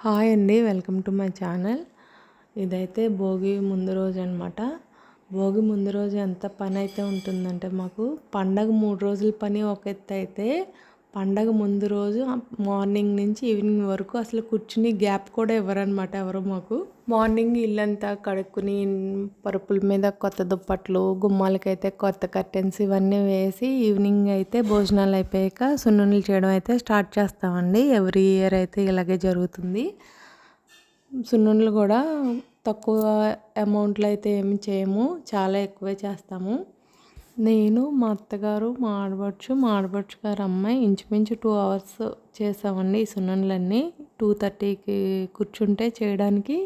Hi అండి welcome to my channel. ఇదైతే భోగి ముందు రోజు అనమాట భోగి ముందు రోజు ఎంత పని అయితే ఉంటుందంటే మాకు పండగ మూడు రోజుల పని ఒక ఎత్తు అయితే పండగ ముందు రోజు మార్నింగ్ నుంచి ఈవినింగ్ వరకు అసలు కూర్చుని గ్యాప్ కూడా ఇవ్వరనమాట ఎవరు మాకు. మార్నింగ్ ఇల్లంతా కడుక్కుని పరుపుల మీద కొత్త దుప్పట్లు గుమ్మాలకైతే కొత్త కర్టెన్స్ ఇవన్నీ వేసి ఈవినింగ్ అయితే భోజనాలు అయిపోయాక సున్నుండలు చేయడం అయితే స్టార్ట్ చేస్తామండి. ఎవ్రీ ఇయర్ అయితే ఇలాగే జరుగుతుంది. సున్నుండలు కూడా తక్కువ అమౌంట్లో అయితే ఏమి చేయము చాలా ఎక్కువే చేస్తాము. నేను మా అత్తగారు మా ఆడబడుచు మా ఆడబడుచు గారు అమ్మాయి ఇంచుమించు టూ అవర్స్ చేసామండి ఈ సున్నుండలన్నీ. టూ థర్టీకి కూర్చుంటే చేయడానికి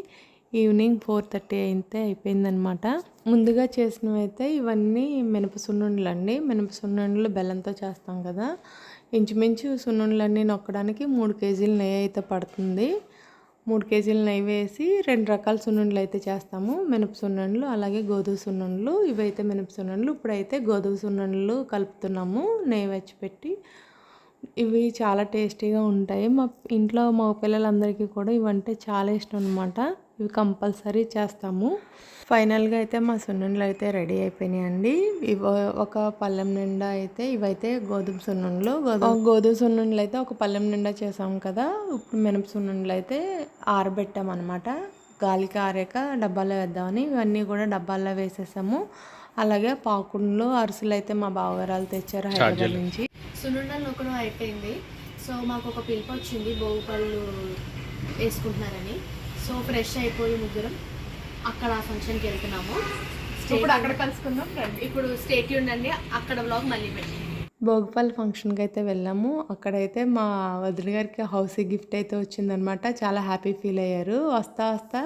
ఈవినింగ్ ఫోర్ థర్టీ అయితే అయిపోయిందనమాట ముందుగా చేసినవైతే ఇవన్నీ మినప సున్నుండలు అండి మినప సున్నుండలు బెల్లంతో చేస్తాం కదా. ఇంచుమించు సున్నుండలన్నీ నొక్కడానికి మూడు కేజీలు నెయ్యి అయితే పడుతుంది. మూడు కేజీలు నెయ్యి వేసి రెండు రకాల సున్నుండలు అయితే చేస్తాము. మినప సున్నుండలు అలాగే గోధుమ సున్నుండలు. ఇవైతే మినప సున్నుండలు. ఇప్పుడైతే గోధుమ సున్నుండలు కలుపుతున్నాము. నెయ్యి వచ్చి పెట్టి ఇవి చాలా టేస్టీగా ఉంటాయి. మా ఇంట్లో మా పిల్లలందరికీ కూడా ఇవంటే చాలా ఇష్టం అనమాట ఇవి కంపల్సరీ చేస్తాము. ఫైనల్గా అయితే మా సున్నుండలు అయితే రెడీ అయిపోయినాయండి. ఇవి ఒక పళ్ళెం నిండా అయితే ఇవైతే గోధుమ సున్నుండలు గోధుమ గోధుమ సున్నుండలు అయితే ఒక పళ్ళెం నిండా చేసాం కదా. ఇప్పుడు మినప సున్నుండలు అయితే ఆరబెట్టామన్నమాట. గాలికి ఆరాక డబ్బాలో వేద్దామని ఇవన్నీ కూడా డబ్బాల్లో వేసేసాము. అలాగే పాకుండలు అరిసెలు అయితే మా బావగారాలు తెచ్చారు హైదరాబాద్ నుంచి. సున్నుండలు నొక్కడం అయిపోయింది. సో మాకు ఒక పిలుపు వచ్చింది భోగి పళ్ళు వేసుకుంటున్నారని. సో ఫ్రెష్ అయిపోయి ముగ్గురం అక్కడ ఆ ఫంక్షన్కి వెళ్తున్నాము. ఇప్పుడు అక్కడ కలుసుకుందాం రండి. ఇప్పుడు స్టేట్ ఉండండి అక్కడ బ్లాగ్ మళ్ళీ పెట్టి. భోగిపల్లి ఫంక్షన్కి అయితే వెళ్ళాము. అక్కడైతే మా వదిన గారికి హౌస్ గిఫ్ట్ అయితే వచ్చిందనమాట చాలా హ్యాపీ ఫీల్ అయ్యారు. వస్తా వస్తా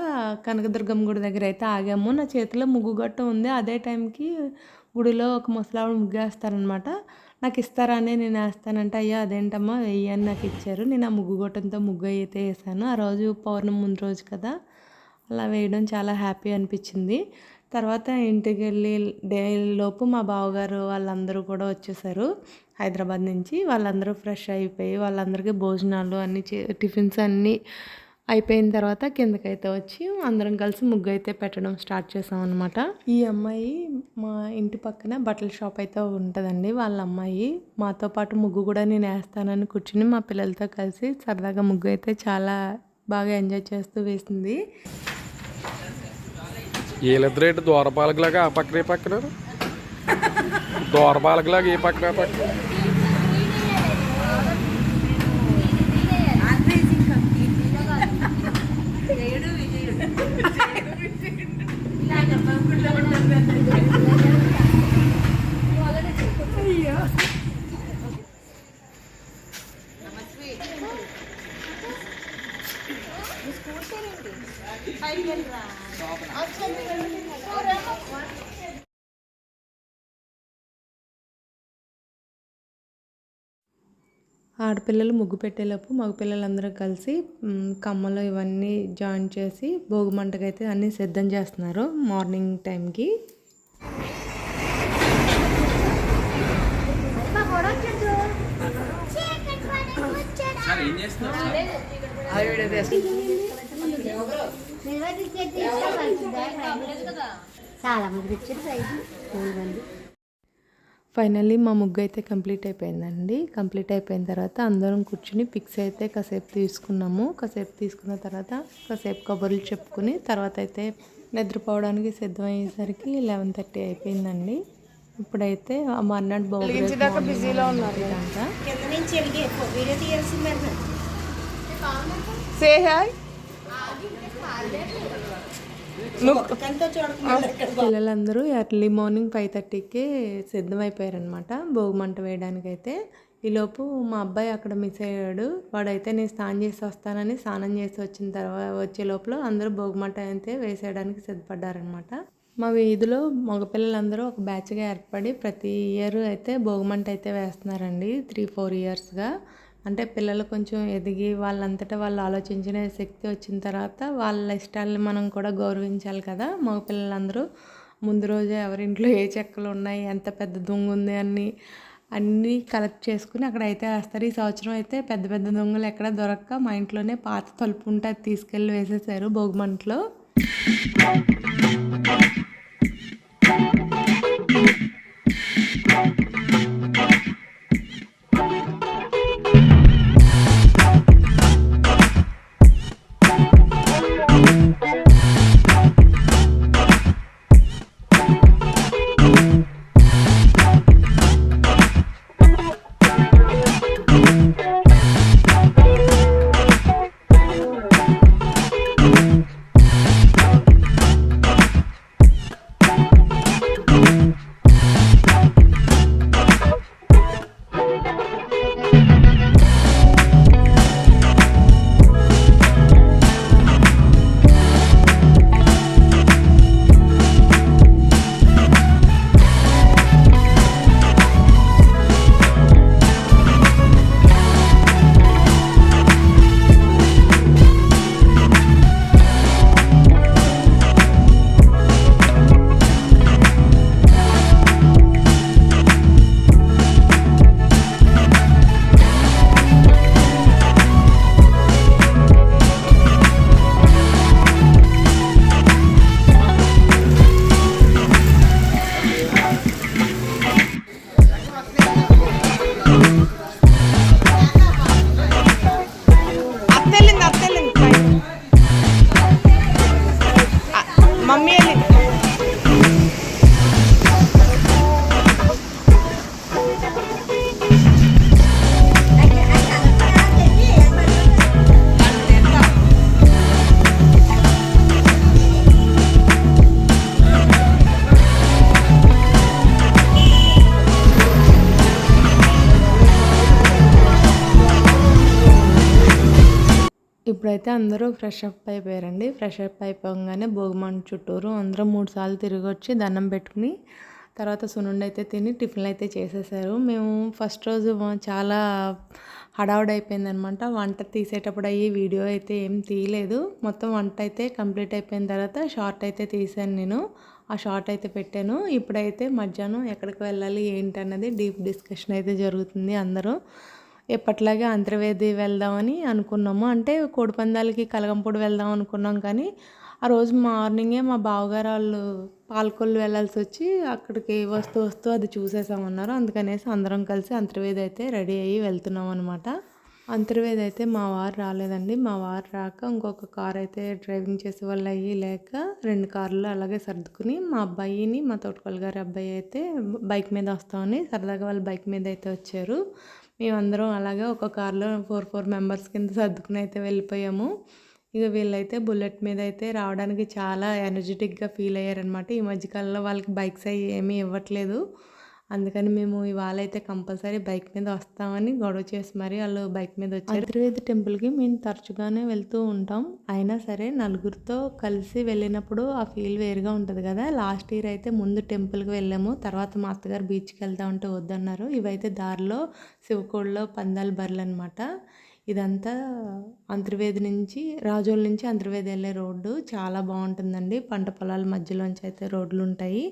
కనకదుర్గమ్మ గుడి దగ్గర అయితే ఆగాము. నా చేతిలో ముగ్గు గట్ట ఉంది. అదే టైంకి గుడిలో ఒక ముసలావిడ ముగ్గు నాకు నాకు ఇస్తారని నేను వేస్తానంటే అయ్యా అదేంటమ్మా వెయ్యి అని నాకు ఇచ్చారు. నేను ఆ ముగ్గు గొట్టంతో ముగ్గు అయితే వేసాను. ఆ రోజు పౌర్ణమి ముందు రోజు కదా అలా వేయడం చాలా హ్యాపీ అనిపించింది. తర్వాత ఇంటికి వెళ్ళి డే లోపు మా బావగారు వాళ్ళందరూ కూడా వచ్చేసారు హైదరాబాద్ నుంచి. వాళ్ళందరూ ఫ్రెష్ అయిపోయి వాళ్ళందరికీ భోజనాలు అన్నీ చే టిఫిన్స్ అన్నీ అయిపోయిన తర్వాత కిందకైతే వచ్చి అందరం కలిసి ముగ్గు అయితే పెట్టడం స్టార్ట్ చేసాం అనమాట ఈ అమ్మాయి మా ఇంటి పక్కన బట్టల షాప్ అయితే ఉంటుందండి. వాళ్ళ అమ్మాయి మాతో పాటు ముగ్గు కూడా నేను వేస్తానని కూర్చుని మా పిల్లలతో కలిసి సరదాగా ముగ్గు అయితే చాలా బాగా ఎంజాయ్ చేస్తూ వేసింది. వీళ్ళిద్దరు ఏంటి దూరపాలకులాగా ఆ పక్కన ఈ పక్కన దూరపాలకులాగా ఈ పక్కన పక్కన. ఆడపిల్లలు ముగ్గు పెట్టేలోపు మగ పిల్లలందరూ కలిసి కమ్మలు ఇవన్నీ జాయిన్ చేసి భోగి మంటకైతే అన్నీ సిద్ధం చేస్తున్నారు మార్నింగ్ టైంకి. చాలా మంది వచ్చారు సైజు మూడు మంది. ఫైనల్లీ మా ముగ్గు అయితే కంప్లీట్ అయిపోయిందండి. కంప్లీట్ అయిపోయిన తర్వాత అందరం కూర్చుని పిక్స్ అయితే కాసేపు తీసుకున్నాము. కాసేపు తీసుకున్న తర్వాత కాసేపు కబుర్లు చెప్పుకుని తర్వాత అయితే నిద్రపోవడానికి సిద్ధమయ్యేసరికి లెవెన్ థర్టీ అయిపోయిందండి. ఇప్పుడైతే మర్నాడు బాగా బిజీలో ఉన్నారు. ఇదంతా సే హాయ్. పిల్లలందరూ ఎర్లీ మార్నింగ్ ఫైవ్ థర్టీకే సిద్ధమైపోయారనమాట భోగి మంట వేయడానికి అయితే ఈలోపు మా అబ్బాయి అక్కడ మిస్ అయ్యాడు. వాడైతే నేను స్నానం చేసి వస్తానని స్నానం చేసి వచ్చిన తర్వాత వచ్చే లోపల అందరూ భోగి మంట అయితే వేసేయడానికి సిద్ధపడ్డారనమాట మా వీధిలో మగపిల్లలందరూ ఒక బ్యాచ్గా ఏర్పడి ప్రతి ఇయర్ అయితే భోగిమంట అయితే వేస్తున్నారండి. త్రీ ఫోర్ ఇయర్స్గా. అంటే పిల్లలు కొంచెం ఎదిగి వాళ్ళంతటా వాళ్ళు ఆలోచించిన శక్తి వచ్చిన తర్వాత వాళ్ళ ఇష్టాలను మనం కూడా గౌరవించాలి కదా. మగ పిల్లలందరూ ముందు రోజు ఎవరింట్లో ఏ చెక్కలు ఉన్నాయి ఎంత పెద్ద దొంగ ఉంది అని అన్నీ కలెక్ట్ చేసుకుని అక్కడ అయితే వేస్తారు. ఈ సంవత్సరం అయితే పెద్ద పెద్ద దొంగలు ఎక్కడ దొరక్క మా ఇంట్లోనే పాత తలుపు ఉంటే అది తీసుకెళ్ళి వేసేసారు భోగిమంటలో ఇప్పుడైతే అందరూ ఫ్రెష్ అప్ అయిపోయారండి. ఫ్రెష్ అప్ అయిపోగానే భోగిమంట చుట్టూరు అందరూ మూడు సార్లు తిరిగి వచ్చి దండం పెట్టుకుని తర్వాత సునుండి అయితే తిని టిఫిన్లు అయితే చేసేసారు. మేము ఫస్ట్ రోజు చాలా హడావుడి అయిపోయిందనమాట. వంట తీసేటప్పుడు అయ్యి వీడియో అయితే ఏం తీయలేదు. మొత్తం వంట అయితే కంప్లీట్ అయిపోయిన తర్వాత షార్ట్ అయితే తీసాను నేను. ఆ షార్ట్ అయితే పెట్టాను. ఇప్పుడైతే మధ్యాహ్నం ఎక్కడికి వెళ్ళాలి ఏంటి అన్నది డీప్ డిస్కషన్ అయితే జరుగుతుంది అందరూ. ఎప్పట్లాగే అంతర్వేది వెళ్దామని అనుకున్నాము. అంటే కోడిపందాలకి కలగంపూడి వెళ్దాం అనుకున్నాం కానీ ఆ రోజు మార్నింగే మా బావగారు వాళ్ళు పాలకొల్లు వెళ్ళాల్సి వచ్చి అక్కడికి వస్తూ వస్తూ అది చూసేసామన్నారు. అందుకనేసి అందరం కలిసి అంతర్వేది అయితే రెడీ అయ్యి వెళ్తున్నాం అనమాట అంతర్వేది అయితే మా వారు రాలేదండి. మా వారు రాక ఇంకొక కార్ అయితే డ్రైవింగ్ చేసే వాళ్ళు అయ్యి లేక రెండు కార్లు అలాగే సర్దుకుని మా అబ్బాయిని మా తోటకొల గారి అబ్బాయి అయితే బైక్ మీద వస్తామని సరదాగా వాళ్ళు బైక్ మీద అయితే వచ్చారు. మేమందరం అలాగే ఒక కార్లో ఫోర్ ఫోర్ మెంబర్స్ కింద సర్దుకుని అయితే వెళ్ళిపోయాము. ఇక వీళ్ళైతే బుల్లెట్ మీద అయితే రావడానికి చాలా ఎనర్జెటిక్గా ఫీల్ అయ్యారనమాట ఈ మధ్యకాలంలో వాళ్ళకి బైక్స్ అవి ఏమీ ఇవ్వట్లేదు. అందుకని మేము ఇవాళ అయితే కంపల్సరీ బైక్ మీద వస్తామని గొడవ చేసి మరి వాళ్ళు బైక్ మీద వచ్చారు. అంతర్వేది టెంపుల్కి మేము తరచుగానే వెళ్తూ ఉంటాం. అయినా సరే నలుగురితో కలిసి వెళ్ళినప్పుడు ఆ ఫీల్ వేరుగా ఉంటుంది కదా. లాస్ట్ ఇయర్ అయితే ముందు టెంపుల్కి వెళ్ళాము. తర్వాత మా అత్తగారు బీచ్కి వెళ్దామంటే వద్దన్నారు. ఇవైతే దారిలో శివకోడలో పందాల బర్రెలు అనమాట ఇదంతా అంతర్వేది నుంచి రాజోల నుంచి అంతర్వేది వెళ్ళే రోడ్డు. చాలా బాగుంటుందండి. పంట పొలాల మధ్యలోంచి అయితే రోడ్లు ఉంటాయి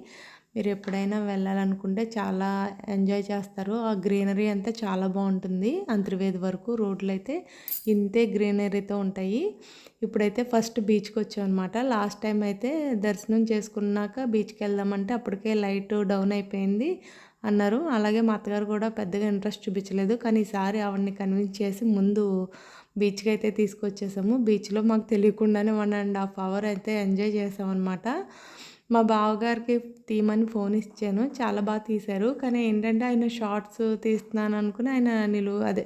మీరు ఎప్పుడైనా వెళ్ళాలనుకుంటే చాలా ఎంజాయ్ చేస్తారు. ఆ గ్రీనరీ అంతా చాలా బాగుంటుంది. అంతర్వేది వరకు రోడ్లు అయితే ఇంతే గ్రీనరీతో ఉంటాయి. ఇప్పుడైతే ఫస్ట్ బీచ్కి వచ్చాం అనమాట లాస్ట్ టైం అయితే దర్శనం చేసుకున్నాక బీచ్కి వెళ్దామంటే అప్పటికే లైట్ డౌన్ అయిపోయింది అన్నారు. అలాగే మా అత్తగారు కూడా పెద్దగా ఇంట్రెస్ట్ చూపించలేదు. కానీ ఈసారి ఆవిడని కన్విన్స్ చేసి ముందు బీచ్కి అయితే తీసుకొచ్చేసాము. బీచ్లో మాకు తెలియకుండానే వన్ అండ్ హాఫ్ అవర్ అయితే ఎంజాయ్ చేసామన్నమాట. మా బావగారికి తీయమని ఫోన్ ఇచ్చాను. చాలా బాగా తీశారు. కానీ ఏంటంటే ఆయన షార్ట్స్ తీస్తున్నాను అనుకుని ఆయన నిలువు అదే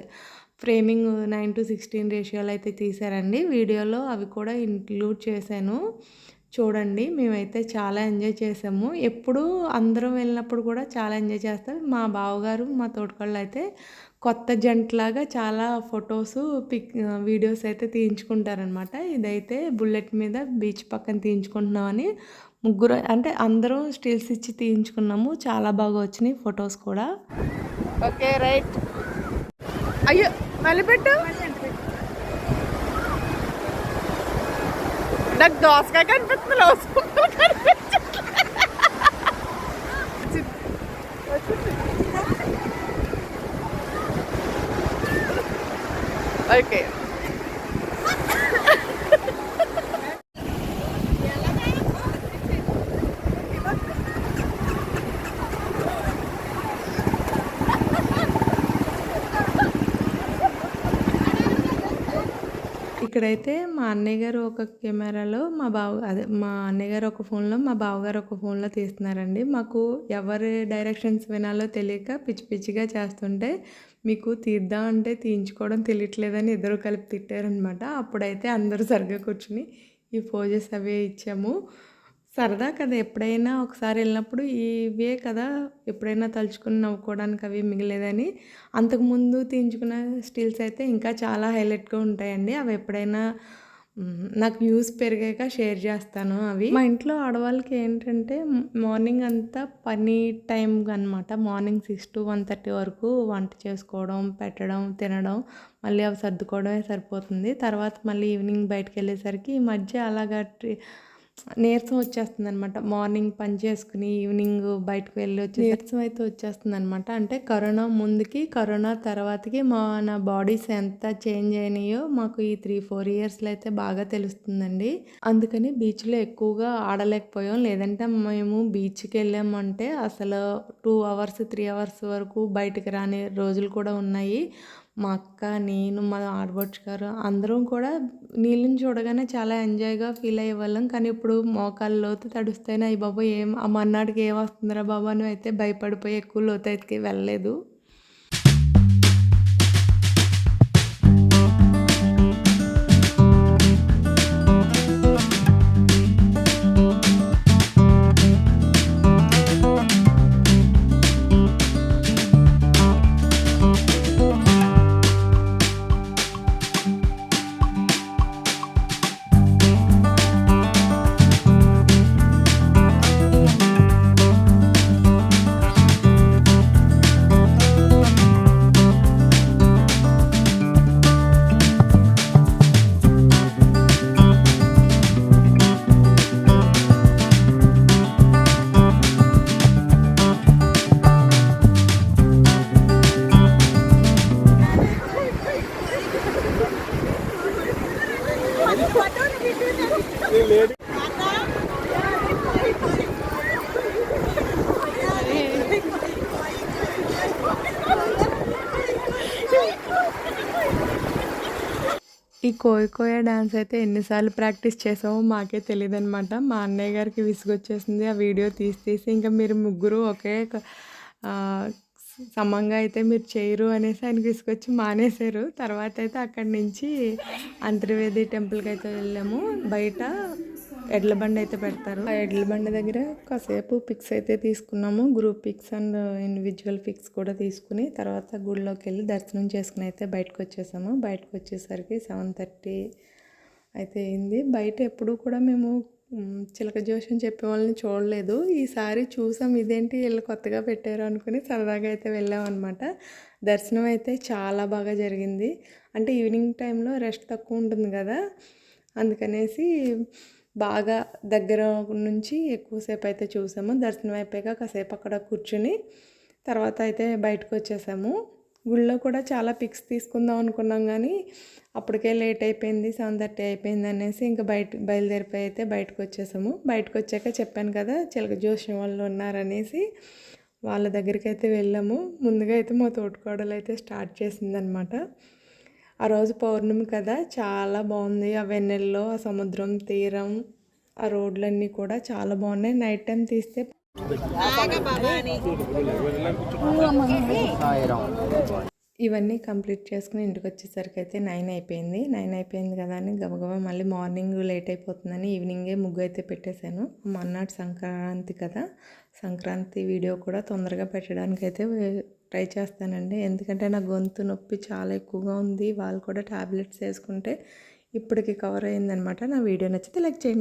ఫ్రేమింగ్ నైన్ టు సిక్స్టీన్ రేషియోలో అయితే తీశారండి. వీడియోలో అవి కూడా ఇంక్లూడ్ చేశాను. చూడండి మేమైతే చాలా ఎంజాయ్ చేసాము ఎప్పుడు అందరం వెళ్ళినప్పుడు కూడా చాలా ఎంజాయ్ చేస్తాం. మా బావగారు మా తోటకాళ్ళు అయితే కొత్త జంటలాగా చాలా ఫొటోస్ పిక్ వీడియోస్ అయితే తీయించుకుంటారనమాట ఇదైతే బుల్లెట్ మీద బీచ్ పక్కన తీయించుకుంటున్నామని ముగ్గురు అంటే అందరూ స్టిల్స్ ఇచ్చి తీయించుకున్నాము. చాలా బాగా వచ్చినాయి ఫొటోస్ కూడా. Okay right. అయ్యో మళ్ళీ పెట్టు నాకు దోసకాయ కనిపిస్తుంది ఓకే ఇక్కడైతే మా అన్నయ్య గారు ఒక కెమెరాలో మా బావ అదే మా అన్నయ్య గారు ఒక ఫోన్లో మా బావగారు ఒక ఫోన్లో తీస్తున్నారండి. మాకు ఎవరి డైరెక్షన్స్ వినాలో తెలియక పిచ్చి పిచ్చిగా చేస్తుంటే మీకు తీద్దాం అంటే తీయించుకోవడం తెలియట్లేదని ఇద్దరు కలిపి తిట్టారనమాట అప్పుడైతే అందరూ సరిగ్గా కూర్చుని ఈ పోజెస్ అవే ఇచ్చాము. సరదా కదా ఎప్పుడైనా ఒకసారి వెళ్ళినప్పుడు ఇవే కదా ఎప్పుడైనా తలుచుకుని నవ్వుకోవడానికి అవి మిగిలేదని. అంతకుముందు తీయించుకున్న స్టిల్స్ అయితే ఇంకా చాలా హైలైట్గా ఉంటాయండి. అవి ఎప్పుడైనా నాకు వ్యూస్ పెరిగాక షేర్ చేస్తాను అవి. మా ఇంట్లో ఆడవాళ్ళకి ఏంటంటే మార్నింగ్ అంతా పని టైం అనమాట morning six to one thirty వరకు వంట చేసుకోవడం పెట్టడం తినడం మళ్ళీ అవి సర్దుకోవడమే సరిపోతుంది. తర్వాత మళ్ళీ ఈవినింగ్ బయటకు వెళ్ళేసరికి ఈ మధ్య అలాగా ట్రీ నీరసం వచ్చేస్తుంది అనమాట మార్నింగ్ పని చేసుకుని ఈవినింగ్ బయటకు వెళ్ళి వచ్చి నీరసం అయితే వచ్చేస్తుంది అనమాట అంటే కరోనా ముందుకి కరోనా తర్వాతకి మా నా బాడీస్ ఎంత చేంజ్ అయినాయో మాకు ఈ త్రీ ఫోర్ ఇయర్స్లో అయితే బాగా తెలుస్తుందండి. అందుకని బీచ్లో ఎక్కువగా ఆడలేకపోయాం. లేదంటే మేము బీచ్కి వెళ్ళామంటే అసలు టూ అవర్స్ త్రీ అవర్స్ వరకు బయటకు రాని రోజులు కూడా ఉన్నాయి. మా అక్క నేను మా ఆడబొచ్చు గారు అందరం కూడా నీళ్ళని చూడగానే చాలా ఎంజాయ్గా ఫీల్ అయ్యేవాళ్ళం కానీ ఇప్పుడు మోకాలు లోతు తడుస్తాయి అయ్యి బాబు ఏం మన్నాడికి ఏం వస్తుందిరా బాబు అని అయితే భయపడిపోయి ఎక్కువ లోతైతే వెళ్ళలేదు. ఈ కోయ డ్యాన్స్ అయితే ఎన్నిసార్లు ప్రాక్టీస్ చేసామో మాకే తెలియదు అనమాట మా అన్నయ్య గారికి విసుగొచ్చేసింది. ఆ వీడియో తీసి తీసి ఇంకా మీరు ముగ్గురు ఒకే సమంగా అయితే మీరు చేయరు అనేసి ఆయనకి విసుగొచ్చి మానేశారు. తర్వాత అయితే అక్కడి నుంచి అంతర్వేది టెంపుల్కి అయితే వెళ్ళాము. బయట ఎడ్ల బండి అయితే పెడతారు. ఆ ఎడ్ల బండి దగ్గర కాసేపు పిక్స్ అయితే తీసుకున్నాము. Group pics and individual pics కూడా తీసుకుని తర్వాత గుడిలోకి వెళ్ళి దర్శనం చేసుకుని అయితే బయటకు వచ్చేసాము. బయటకు వచ్చేసరికి సెవెన్ థర్టీ అయితే అయింది. బయట ఎప్పుడూ కూడా మేము చిలక జోషం చెప్పే వాళ్ళని చూడలేదు. ఈసారి చూసాం ఇదేంటి వీళ్ళు కొత్తగా పెట్టారు అనుకుని సరదాగా అయితే వెళ్ళాం అనమాట దర్శనం అయితే చాలా బాగా జరిగింది. అంటే ఈవినింగ్ టైంలో రెస్ట్ తక్కువ ఉంటుంది కదా. అందుకనేసి బాగా దగ్గర నుంచి ఎక్కువసేపు అయితే చూసాము. దర్శనం అయిపోయాక కాసేపు అక్కడ కూర్చుని తర్వాత అయితే బయటకు వచ్చేసాము. గుళ్ళో కూడా చాలా పిక్స్ తీసుకుందాం అనుకున్నాం కానీ అప్పటికే లేట్ అయిపోయింది సెవెన్ థర్టీ అయిపోయింది అనేసి ఇంకా బయట బయలుదేరిపోయి అయితే బయటకు వచ్చేసాము. బయటకు వచ్చాక చెప్పాను కదా చిలక జోషం వాళ్ళు ఉన్నారనేసి వాళ్ళ దగ్గరికి అయితే వెళ్ళాము. ముందుగా అయితే మా తోటికోడలు అయితే స్టార్ట్ చేసిందనమాట. ఆ రోజు పౌర్ణమి కదా చాలా బాగుంది. ఆ వెన్నెల్లో ఆ సముద్రం తీరం ఆ రోడ్లన్నీ కూడా చాలా బాగున్నాయి. నైట్ టైం తీస్తే ఇవన్నీ కంప్లీట్ చేసుకుని ఇంటికి వచ్చేసరికి అయితే నైన్ అయిపోయింది. నైన్ అయిపోయింది కదా అని గబగబా మళ్ళీ మార్నింగ్ లేట్ అయిపోతుందని ఈవినింగే ముగ్గు అయితే పెట్టేశాను. మొన్నటి సంక్రాంతి కదా సంక్రాంతి వీడియో కూడా తొందరగా పెట్టడానికి అయితే ట్రై చేస్తానండి. ఎందుకంటే నా గొంతు నొప్పి చాలా ఎక్కువగా ఉంది. వాళ్ళు కూడా టాబ్లెట్స్ వేసుకుంటే ఇప్పటికి కవర్ అయిందనమాట. నా వీడియో నచ్చితే లైక్ చేయండి.